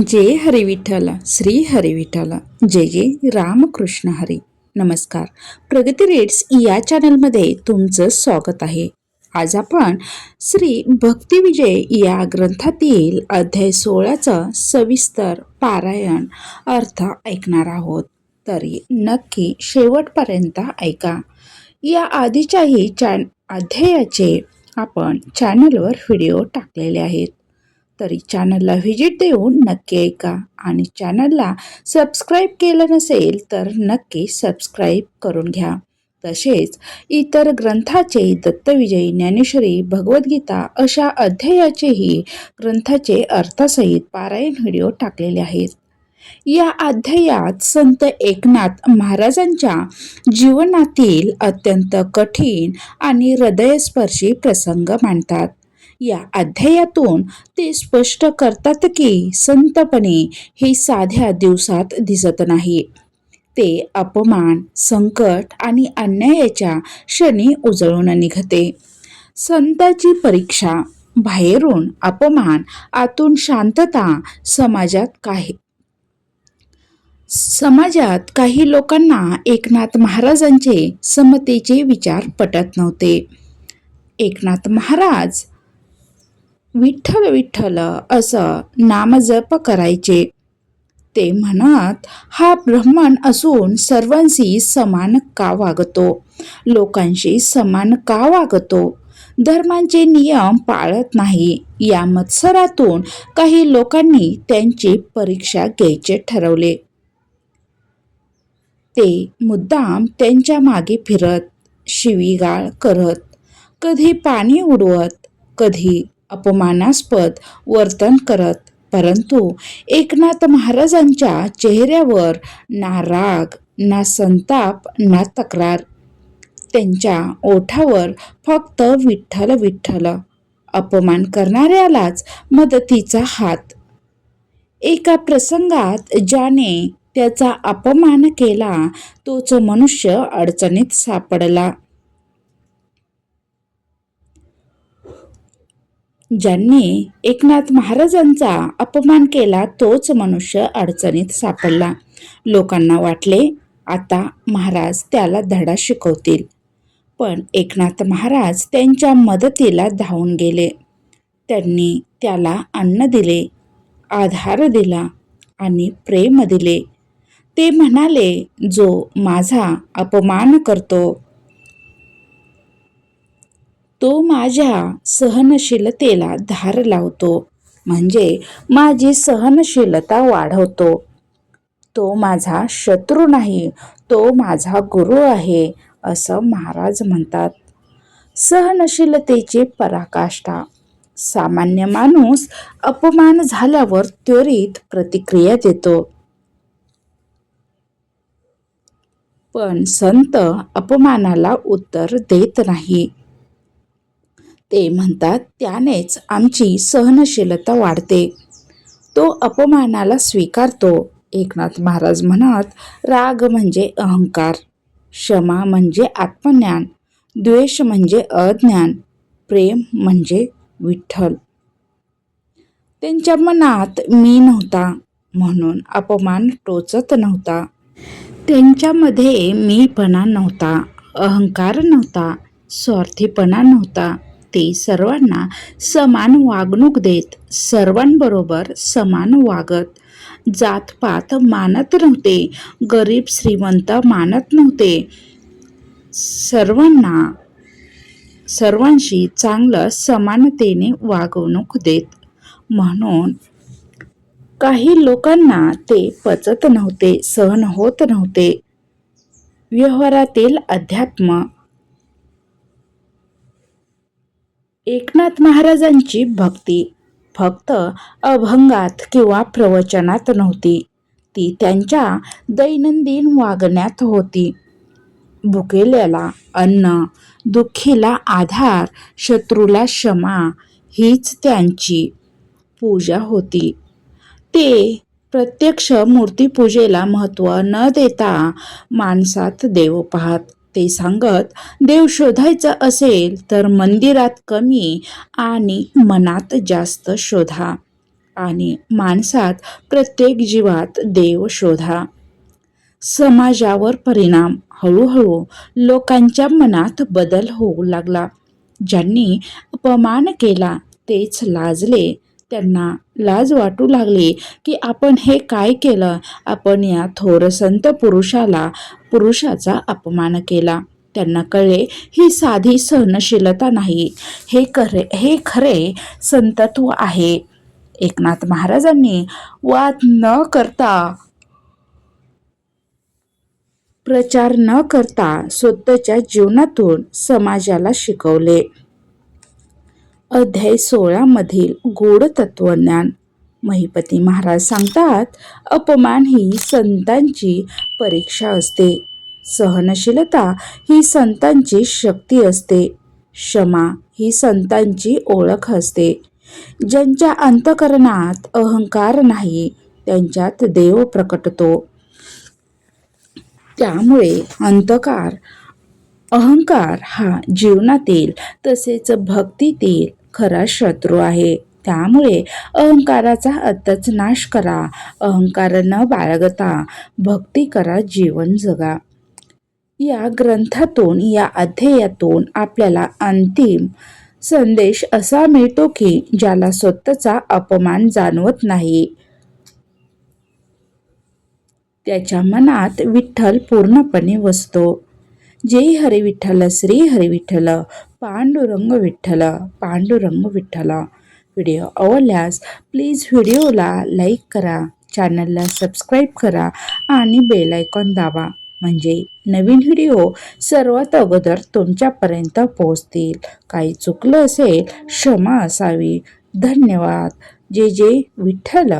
जय हरीविठ्ठल श्री हरी विठ्ठल जय जय रामकृष्ण हरी. नमस्कार. प्रगती रेट्स या चॅनलमध्ये तुमचं स्वागत आहे. आज आपण श्री भक्तिविजय या ग्रंथातील अध्याय सोळाचं सविस्तर पारायण अर्थ ऐकणार आहोत. तरी नक्की शेवटपर्यंत ऐका. या आधीच्याही चॅन अध्यायाचे आपण चॅनलवर व्हिडिओ टाकलेले आहेत. तरी चॅनलला व्हिजिट देऊन नक्की ऐका. आणि चॅनलला सबस्क्राईब केलं नसेल तर नक्की सबस्क्राईब करून घ्या. तसेच इतर ग्रंथाचे दत्तविजयी ज्ञानेश्वरी भगवद्गीता अशा अध्यायाचेही ग्रंथाचे अर्थसहित पारायण व्हिडिओ टाकलेले आहेत. या अध्यायात संत एकनाथ महाराजांच्या जीवनातील अत्यंत कठीण आणि हृदयस्पर्शी प्रसंग मांडतात. या अध्यायातून ते स्पष्ट करतात की संतपणे हे साध्या दिवसात दिसत नाही. ते अपमान संकट आणि अन्यायाच्या क्षणी उजळून निघते. संताची परीक्षा बाहेरून अपमान आतून शांतता समाजात काही समाजात काही लोकांना एकनाथ महाराजांचे समतेचे विचार पटत नव्हते. एकनाथ महाराज विठ्ठल विठ्ठल असं नामजप करायचे. ते म्हणत हा ब्रह्मन असून सर्वांशी समान का वागतो? लोकांशी समान का वागतो? धर्मांचे नियम पाळत नाही. या मत्सरातून काही लोकांनी त्यांची परीक्षा घ्यायचे ठरवले. ते मुद्दाम त्यांच्या मागे फिरत शिवीगाळ करत कधी पाणी उडवत कधी अपमानास्पद वर्तन करत परंतु एकनाथ महाराजांच्या चेहऱ्यावर ना राग ना संताप ना तक्रार. त्यांच्या ओठावर फक्त विठ्ठल विठ्ठल. अपमान करणाऱ्यालाच मदतीचा हात. एका प्रसंगात ज्याने त्याचा अपमान केला तोच मनुष्य अडचणीत सापडला. ज्यांनी एकनाथ महाराजांचा अपमान केला तोच मनुष्य अडचणीत सापडला. लोकांना वाटले आता महाराज त्याला धडा शिकवतील. पण एकनाथ महाराज त्यांच्या मदतीला धावून गेले. त्यांनी त्याला अन्न दिले आधार दिला आणि प्रेम दिले. ते म्हणाले जो माझा अपमान करतो तो माझ्या सहनशीलतेला धार लावतो. म्हणजे माझी सहनशीलता वाढवतो. तो माझा शत्रू नाही तो माझा गुरु आहे असं महाराज म्हणतात. सहनशीलतेची पराकाष्ठा. सामान्य माणूस अपमान झाल्यावर त्वरित प्रतिक्रिया देतो. पण संत अपमानाला उत्तर देत नाही. ते म्हणतात त्यानेच आमची सहनशीलता वाढते. तो अपमानाला स्वीकारतो. एकनाथ महाराज म्हणत राग म्हणजे अहंकार क्षमा म्हणजे आत्मज्ञान द्वेष म्हणजे अज्ञान प्रेम म्हणजे विठ्ठल. त्यांच्या मनात मी नव्हता म्हणून अपमान टोचत नव्हता. त्यांच्यामध्ये मीपणा नव्हता अहंकार नव्हता स्वार्थीपणा नव्हता. ते सर्वांना समान वागणूक देत सर्वांबरोबर समान वागत. जातपात मानत नव्हते गरीब श्रीमंत मानत नव्हते. सर्वांना सर्वांशी चांगलं समानतेने वागवणूक देत. म्हणून काही लोकांना ते पचत नव्हते सहन होत नव्हते. व्यवहारातील अध्यात्म एकनाथ महाराजांची भक्ती फक्त अभंगात किंवा प्रवचनात नव्हती. ती त्यांच्या दैनंदिन वागण्यात होती. भुकेल्याला अन्न दुःखीला आधार शत्रूला क्षमा हीच त्यांची पूजा होती. ते प्रत्यक्ष मूर्तीपूजेला महत्त्व न देता माणसात देव पाहत ते सांगत देव शोधायचा असेल तर मंदिरात कमी आणि मनात जास्त शोधा आणि माणसात प्रत्येक जीवात देव शोधा. समाजावर परिणाम हळूहळू लोकांच्या मनात बदल होऊ लागला. ज्यांनी अपमान केला तेच लाजले त्यांना लाज वाटू लागली की आपण हे काय केलं? आपण या थोर संत पुरुषाला पुरुषाचा अपमान केला. त्यांना कळले ही साधी सहनशीलता नाही. हे खरे हे खरे संतत्व आहे. एकनाथ महाराजांनी वाद न करता प्रचार न करता स्वतःच्या जीवनातून समाजाला शिकवले. अध्याय सोळा मधील गोड तत्वज्ञान महिपती महाराज सांगतात अपमान ही संतांची परीक्षा असते. सहनशीलता ही संतांची शक्ती असते. क्षमा ही संतांची ओळख असते. ज्यांच्या अंतकरणात अहंकार नाही त्यांच्यात देव प्रकटतो. त्यामुळे अंतकार अहंकार हा जीवनातील तसेच भक्तीतील खरा शत्रू आहे. त्यामुळे अहंकाराचा आत्ताच नाश करा. अहंकार न बाळगता भक्ती करा जीवन जगा. या ग्रंथातून या अध्यायातून आपल्याला अंतिम संदेश असा मिळतो की ज्याला स्वतःचा अपमान जाणवत नाही. त्याच्या मनात विठ्ठल पूर्णपणे वसतो. जय हरे विठ्ठल श्री हरी विठ्ठल पांडुरंग विठ्ठल पांडुरंग विठ्ठल. व्हिडिओ आवडल्यास प्लीज व्हिडिओला लाईक करा चॅनलला सबस्क्राईब करा आणि बेल आयकॉन दाबा. म्हणजे नवीन व्हिडिओ सर्वात अगोदर तुमच्यापर्यंत पोहोचतील. काही चुकलं असेल क्षमा असावी. धन्यवाद. जे जे विठ्ठल.